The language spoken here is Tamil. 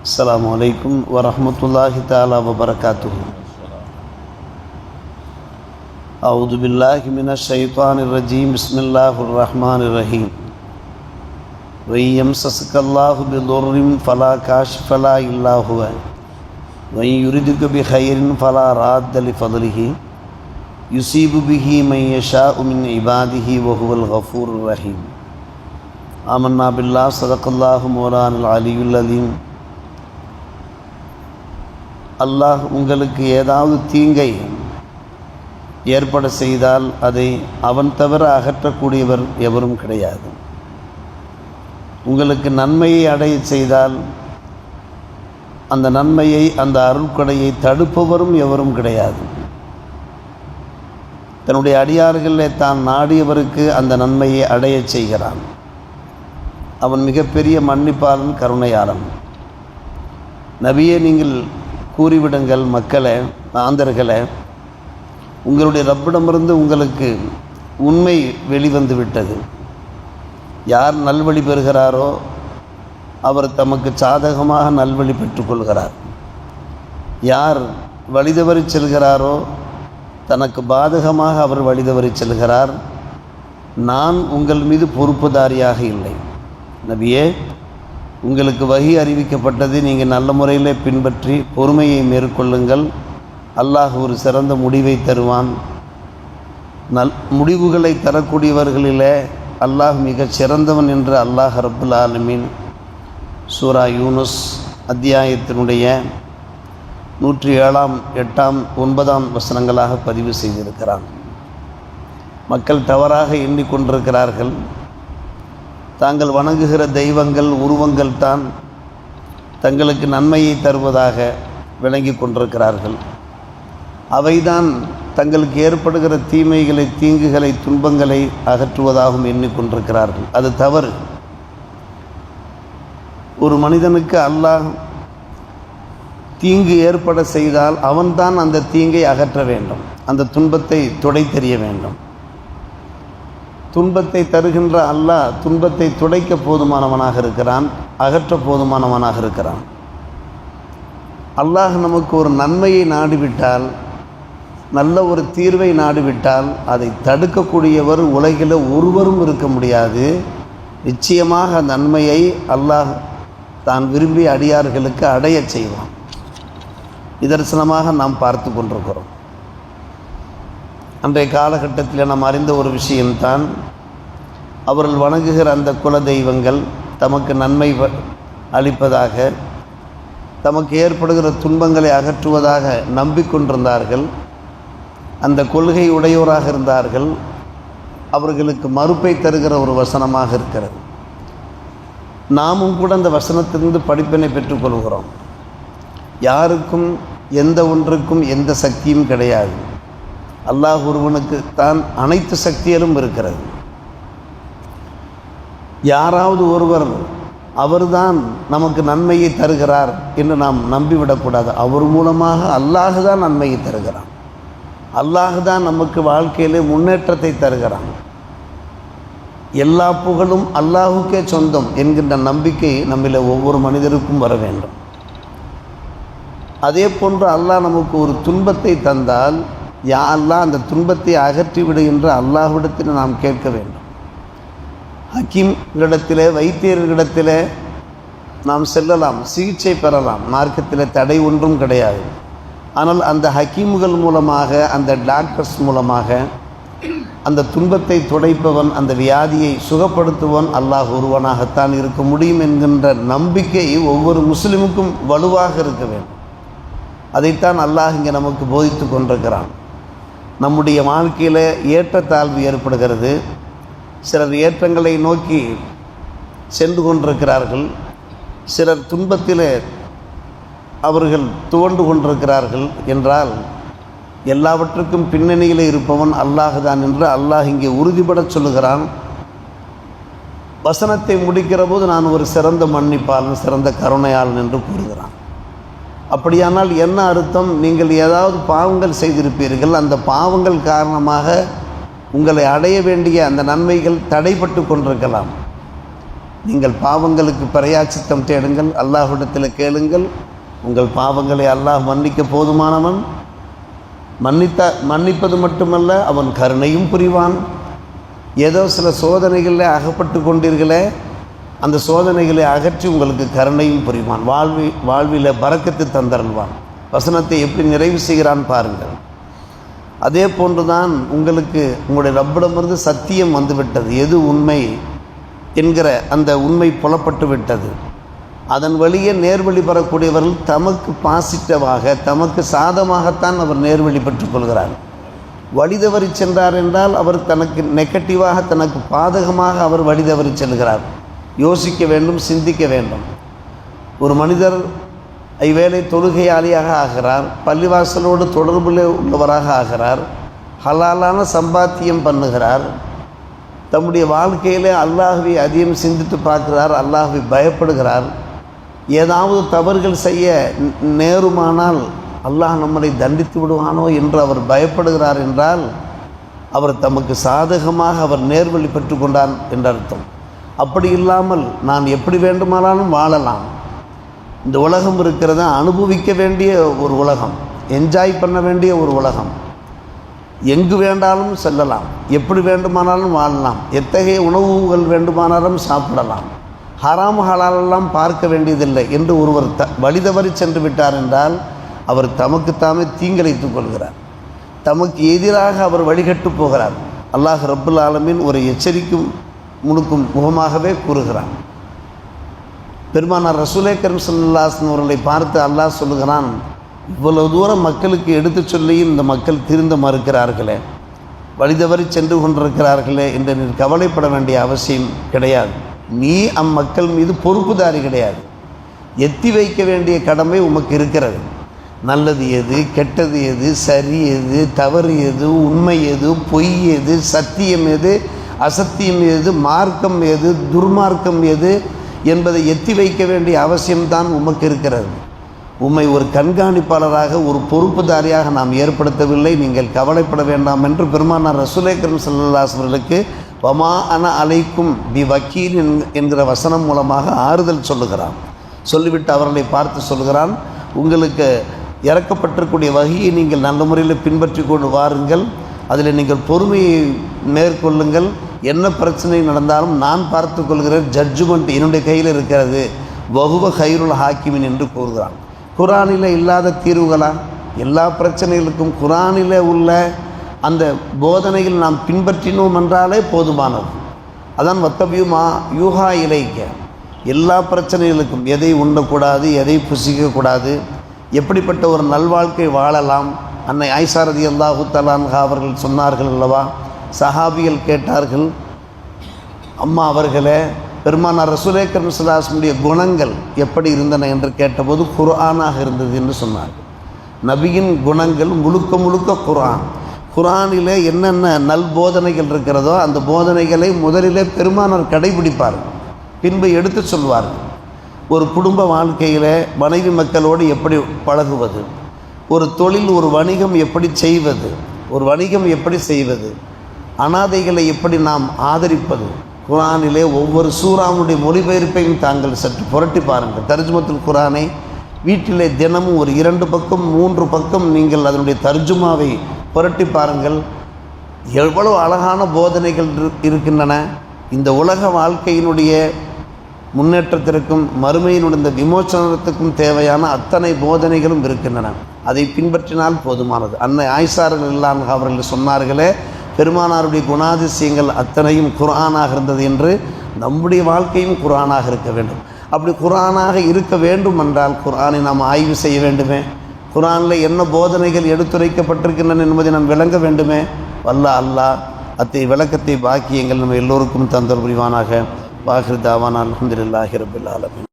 السلام عليكم ورحمة الله تعالى وبركاته. أعوذ بالله من الشيطان الرجيم. بسم الله الرحمن الرحيم. وإن يمسسك الله بضر فلا كاشف له إلا هو. وإن يردك بخير فلا راد لفضله. يصيب به من يشاء من عباده وهو الغفور الرحيم. آمنا بالله صدق الله مولانا العلي العظيم. அல்லாஹ் உங்களுக்கு ஏதாவது தீங்கை ஏற்பட செய்தால் அதை அவன் தவிர அகற்றக்கூடியவர் எவரும் கிடையாது. உங்களுக்கு நன்மையை அடைய செய்தால் அந்த நன்மையை அந்த அருட்கொடையை தடுப்பவரும் எவரும் கிடையாது. தன்னுடைய அடியார்களில் தான் நாடியவருக்கு அந்த நன்மையை அடையச் செய்கிறான். அவன் மிகப்பெரிய மன்னிப்பாளன் கருணையாளன். நபியே நீங்கள் கூறிவிடுங்கள் மக்களை ஆந்தர்களை. உங்களுடைய ரப்பிடமிருந்து உங்களுக்கு உண்மை வெளிவந்து விட்டது யார் நல்வழி பெறுகிறாரோ அவர் தமக்கு சாதகமாக நல்வழி பெற்றுக்கொள்கிறார். யார் வழிதவறி செல்கிறாரோ தனக்கு பாதகமாக அவர் வழிதவறி செல்கிறார். நான் உங்கள் மீது பொறுப்புதாரியாக இல்லை. நபியே உங்களுக்கு வகி அறிவிக்கப்பட்டதை நீங்கள் நல்ல முறையில் பின்பற்றி பொறுமையை மேற்கொள்ளுங்கள். அல்லாஹ் ஒரு சிறந்த முடிவை தருவான். நல் முடிவுகளை தரக்கூடியவர்களிலே அல்லாஹ் மிகச் சிறந்தவன் என்று அல்லாஹ் ரபுல் ஆலமீன். சூரா யூனுஸ் அத்தியாயத்தினுடைய நூற்றி ஏழாம் எட்டாம் ஒன்பதாம் வசனங்களாக பதிவு செய்திருக்கிறான். மக்கள் தவறாக எண்ணிக்கொண்டிருக்கிறார்கள். தாங்கள் வணங்குகிற தெய்வங்கள் உருவங்கள் தான் தங்களுக்கு நன்மையை தருவதாக விளங்கி கொண்டிருக்கிறார்கள். அவைதான் தங்களுக்கு ஏற்படுகிற தீமைகளை தீங்குகளை துன்பங்களை அகற்றுவதாகவும் எண்ணிக்கொண்டிருக்கிறார்கள் அது தவறு. ஒரு மனிதனுக்கு அல்லாஹ் தீங்கு ஏற்பட செய்தால் அவன்தான் அந்த தீங்கை அகற்ற வேண்டும். அந்த துன்பத்தை துடை தெரிய வேண்டும். துன்பத்தை தருகின்ற அல்லாஹ் துன்பத்தை துடைக்க போதுமானவனாக இருக்கிறான் அகற்ற போதுமானவனாக இருக்கிறான். அல்லாஹ் நமக்கு ஒரு நன்மையை நாடிவிட்டால் நல்ல ஒரு தீர்வை நாடிவிட்டால் அதை தடுக்கக்கூடியவர் உலகில் ஒருவரும் இருக்க முடியாது. நிச்சயமாக அந்த நன்மையை அல்லாஹ் தான் விரும்பிய அடியார்களுக்கு அடையச் செய்வான். நிதர்சனமாக நாம் பார்த்து கொண்டிருக்கிறோம். அன்றைய காலகட்டத்தில் நாம் அறிந்த ஒரு விஷயம்தான் அவர்கள் வணங்குகிற அந்த குல தெய்வங்கள் தமக்கு நன்மை அளிப்பதாக தமக்கு ஏற்படுகிற துன்பங்களை அகற்றுவதாக நம்பிக்கொண்டிருந்தார்கள். அந்த கொள்கை உடையோராக இருந்தார்கள். அவர்களுக்கு மறுப்பை தருகிற ஒரு வசனமாக இருக்கிறது. நாமும் கூட அந்த வசனத்திலிருந்து படிப்பினை பெற்றுக்கொள்கிறோம். யாருக்கும் எந்த ஒன்றுக்கும் எந்த சக்தியும் கிடையாது. அல்லாஹ் ஒருவனுக்கு தான் அனைத்து சக்திகளும் இருக்கிறது. யாராவது ஒருவர் அவர்தான் நமக்கு நன்மையை தருகிறார் என்று நாம் நம்பிவிடக்கூடாது. அவர் மூலமாக அல்லாஹ் தான் நன்மையை தருகிறான். அல்லாஹ் தான் நமக்கு வாழ்க்கையிலே முன்னேற்றத்தை தருகிறான். எல்லா புகழும் அல்லாஹுக்கே சொந்தம் என்கின்ற நம்பிக்கை நம்மில் ஒவ்வொரு மனிதருக்கும் வர வேண்டும். அதே போன்று அல்லாஹ் நமக்கு ஒரு துன்பத்தை தந்தால் யா அல்லாஹ் அந்த துன்பத்தை அகற்றி விடு என்று அல்லாஹ்விடத்தில் நாம் கேட்க வேண்டும். ஹக்கீம்களிடத்தில் வைத்தியர்களிடத்திலே நாம் செல்லலாம் சிகிச்சை பெறலாம். மார்க்கத்தில் தடை ஒன்றும் கிடையாது. ஆனால் அந்த ஹக்கீம்கள் மூலமாக அந்த டாக்டர்ஸ் மூலமாக அந்த துன்பத்தை துடைப்பவன் அந்த வியாதியை சுகப்படுத்துவன் அல்லாஹ் ஒருவனாகத்தான் இருக்க முடியும் என்கின்ற நம்பிக்கை ஒவ்வொரு முஸ்லிமுக்கும் வலுவாக இருக்க வேண்டும். அதைத்தான் அல்லாஹ் இங்கே நமக்கு போதித்து கொண்டிருக்கிறான். நம்முடைய வாழ்க்கையில் ஏற்றத்தாழ்வு ஏற்படுகிறது. சிலர் ஏற்றங்களை நோக்கி சென்று கொண்டிருக்கிறார்கள். சிலர் துன்பத்தில் அவர்கள் துவண்டு கொண்டிருக்கிறார்கள் என்றால் எல்லாவற்றுக்கும் பின்னணியில் இருப்பவன் அல்லாஹ் தான் என்று அல்லாஹ் இங்கே உறுதிபடச் சொல்லுகிறான். வசனத்தை முடிக்கிற போது நான் ஒரு சிறந்த மன்னிப்பாளன் சிறந்த கருணையாளன் என்று கூறுகிறான். அப்படியானால் என்ன அர்த்தம்? நீங்கள் ஏதாவது பாவங்கள் செய்திருப்பீர்கள். அந்த பாவங்கள் காரணமாக உங்களை அடைய வேண்டிய அந்த நன்மைகள் தடைப்பட்டு கொண்டிருக்கலாம். நீங்கள் பாவங்களுக்கு பிரயாச்சித்தம் தேடுங்கள். அல்லாஹ்விடத்தில் கேளுங்கள். உங்கள் பாவங்களை அல்லாஹ் மன்னிக்க போதுமானவன். மன்னித்த மன்னிப்பது மட்டுமல்ல அவன் கருணையும் புரிவான். ஏதோ சில சோதனைகளில் அகப்பட்டு கொண்டீர்களே. அந்த சோதனைகளை அகற்றி உங்களுக்கு கருணையும் புரிவான். வாழ்வி வாழ்வில் பறக்கத்து தந்தருள்வான். வசனத்தை எப்படி நிறைவு செய்கிறான் பாருங்கள். அதே போன்றுதான் உங்களுக்கு உங்களுடைய ரப்பிடமிருந்து சத்தியம் வந்துவிட்டது. எது உண்மை என்கிற அந்த உண்மை புலப்பட்டு விட்டது. அதன் வழியே நேர்வழி பெறக்கூடியவர்கள் தமக்கு பாசிட்டிவாக தமக்கு சாதமாகத்தான் அவர் நேர்வழி பெற்றுக்கொள்கிறார் வழி தவறி சென்றார் என்றால் அவர் தனக்கு நெகட்டிவாக தனக்கு பாதகமாக அவர் வழி தவறி செல்கிறார். யோசிக்க வேண்டும் சிந்திக்க வேண்டும். ஒரு மனிதர் ஐவேளை தொழுகையாளியாக ஆகிறார் பள்ளிவாசலோடு தொடர்பில் உள்ளவராக ஆகிறார் ஹலாலான சம்பாத்தியம் பண்ணுகிறார் தம்முடைய வாழ்க்கையில் அல்லாஹுவை அதிகம் சிந்தித்து பார்க்கிறார் அல்லாஹுவை பயப்படுகிறார் ஏதாவது தவறுகள் செய்ய நேருமானால் அல்லாஹ் நம்மளை தண்டித்து விடுவானோ என்று அவர் பயப்படுகிறார் என்றால் அவர் தமக்கு சாதகமாக அவர் நேர்வழி பெற்று கொண்டார் அர்த்தம். அப்படி இல்லாமல் நான் எப்படி வேண்டுமானாலும் வாழலாம். இந்த உலகம் இருக்கிறத அனுபவிக்க வேண்டிய ஒரு உலகம் என்ஜாய் பண்ண வேண்டிய ஒரு உலகம். எங்கு வேண்டாலும் செல்லலாம் எப்படி வேண்டுமானாலும் வாழலாம் எத்தகைய உணவுகள் வேண்டுமானாலும் சாப்பிடலாம். ஹராம் ஹலாலெல்லாம் பார்க்க வேண்டியதில்லை என்று ஒருவர் த வழி தவறி சென்று விட்டார் என்றால் அவர் தமக்குத்தாமே தீங்கிழைத்து கொள்கிறார். தமக்கு எதிராக அவர் வழிகட்டு போகிறார். அல்லாஹ் ரப்புல் ஆலமின் ஒரு எச்சரிக்கும் முழுக்கும் முகமாகவே கூறுகிறான். பெருமானார் ரசூலே கரும் சல்லாஸ்ன் அவர்களை பார்த்து அல்லாஹ் சொல்லுகிறான் இவ்வளவு தூரம் மக்களுக்கு எடுத்துச் சொல்லியும் இந்த மக்கள் திருந்த மறுக்கிறார்களே வழிதவறி சென்று கொண்டிருக்கிறார்களே என்று நீ கவலைப்பட வேண்டிய அவசியம் கிடையாது. நீ அம்மக்கள் மீது பொறுப்புதாரி கிடையாது. எத்தி வைக்க வேண்டிய கடமை உமக்கு இருக்கிறது. நல்லது எது கெட்டது எது சரி எது தவறு எது உண்மை எது பொய் எது சத்தியம் எது அசத்தியம் எது மார்க்கம் எது துர்மார்க்கம் எது என்பதை எத்தி வைக்க வேண்டிய அவசியம்தான் உமக்கு இருக்கிறது. உம்மை ஒரு கண்காணிப்பாளராக ஒரு பொறுப்புதாரியாக நாம் ஏற்படுத்தவில்லை. நீங்கள் கவலைப்பட வேண்டாம் என்று பெருமானார் ரசூலேக்கரம் சல்லாஸ் வமா அன அலைக்கும் பி வக்கீல் என்- என்கிற வசனம் மூலமாக ஆறுதல் சொல்லுகிறான். சொல்லிவிட்டு அவர்களை பார்த்து சொல்கிறான் உங்களுக்கு இறக்கப்பட்டிருக்கூடிய வகையை நீங்கள் நல்ல முறையில் பின்பற்றி கொண்டு வாருங்கள். அதில் நீங்கள் பொறுமையை மேற்கொள்ளுங்கள். என்ன பிரச்சனை நடந்தாலும் நான் பார்த்து கொள்கிறேன். ஜட்ஜ்மெண்ட் என்னுடைய கையில் இருக்கிறது. வகுவ கைருள் ஹாக்கிமின் என்று கூறுகிறான். குரானில் இல்லாத தீர்வுகளா? எல்லா பிரச்சனைகளுக்கும் குரானில் உள்ள அந்த போதனையில் நாம் பின்பற்றினோம் என்றாலே போதுமானது. அதான் வத்தபியுமா யூஹா இலைக்க எல்லா பிரச்சனைகளுக்கும் எதை உண்ணக்கூடாது எதை புசிக்கக்கூடாது எப்படிப்பட்ட ஒரு நல்வாழ்க்கை வாழலாம் அன்னை ஐசாரதி அல்லாஹு தலான்ஹா அவர்கள் சொன்னார்கள் அல்லவா? சஹாபிகள் கேட்டார்கள் அம்மா அவர்களே பெருமானார் ரசூலேக்கர் சுல்லாசனுடைய குணங்கள் எப்படி இருந்தன? என்று கேட்டபோது குர்ஆனாக இருந்தது என்று சொன்னார் நபியின் குணங்கள் முழுக்க முழுக்க குர்ஆன். குரானிலே என்னென்ன நல் போதனைகள் இருக்கிறதோ அந்த போதனைகளை முதலிலே பெருமானார் கடைபிடிப்பார்கள் பின்பு எடுத்து சொல்வார்கள். ஒரு குடும்ப வாழ்க்கையில் மனைவி மக்களோடு எப்படி பழகுவது? ஒரு தொழில் ஒரு வணிகம் எப்படி செய்வது? ஒரு வணிகம் எப்படி செய்வது? அனாதைகளை எப்படி நாம் ஆதரிப்பது? குரானிலே ஒவ்வொரு சூறாவுடைய மொழிபெயர்ப்பையும் தாங்கள் சற்று புரட்டி பாருங்கள். தர்ஜுமத்துல் குரானை வீட்டிலே தினமும் ஒரு இரண்டு பக்கம் மூன்று பக்கம் நீங்கள் அதனுடைய தர்ஜுமாவை புரட்டி பாருங்கள். எவ்வளவு அழகான போதனைகள் இருக்கின்றன. இந்த உலக வாழ்க்கையினுடைய முன்னேற்றத்திற்கும் மறுமையினுடைய இந்த விமோசனத்துக்கும் தேவையான அத்தனை போதனைகளும் இருக்கின்றன. அதை பின்பற்றினால் போதுமானது. அன்னை ஆய்சார்கள் இல்லாம அவர்கள் சொன்னார்களே பெருமானாருடைய குணாதிசயங்கள் அத்தனையும் குரானாக இருந்தது என்று நம்முடைய வாழ்க்கையும் குரானாக இருக்க வேண்டும். அப்படி குரானாக இருக்க வேண்டும் என்றால் குரானை நாம் ஆய்வு செய்ய வேண்டுமே? குரானில் என்ன போதனைகள் எடுத்துரைக்கப்பட்டிருக்கின்றன என்பதை நாம் விளங்க வேண்டுமே? வல்ல அல்லாஹ் அத்தை விளக்கத்தை பாக்கியங்கள் நம்ம எல்லோருக்கும் தந்தர் புரிவானாக. வாஹிர் தாவான் அலமதுல்லாஹி ரபில்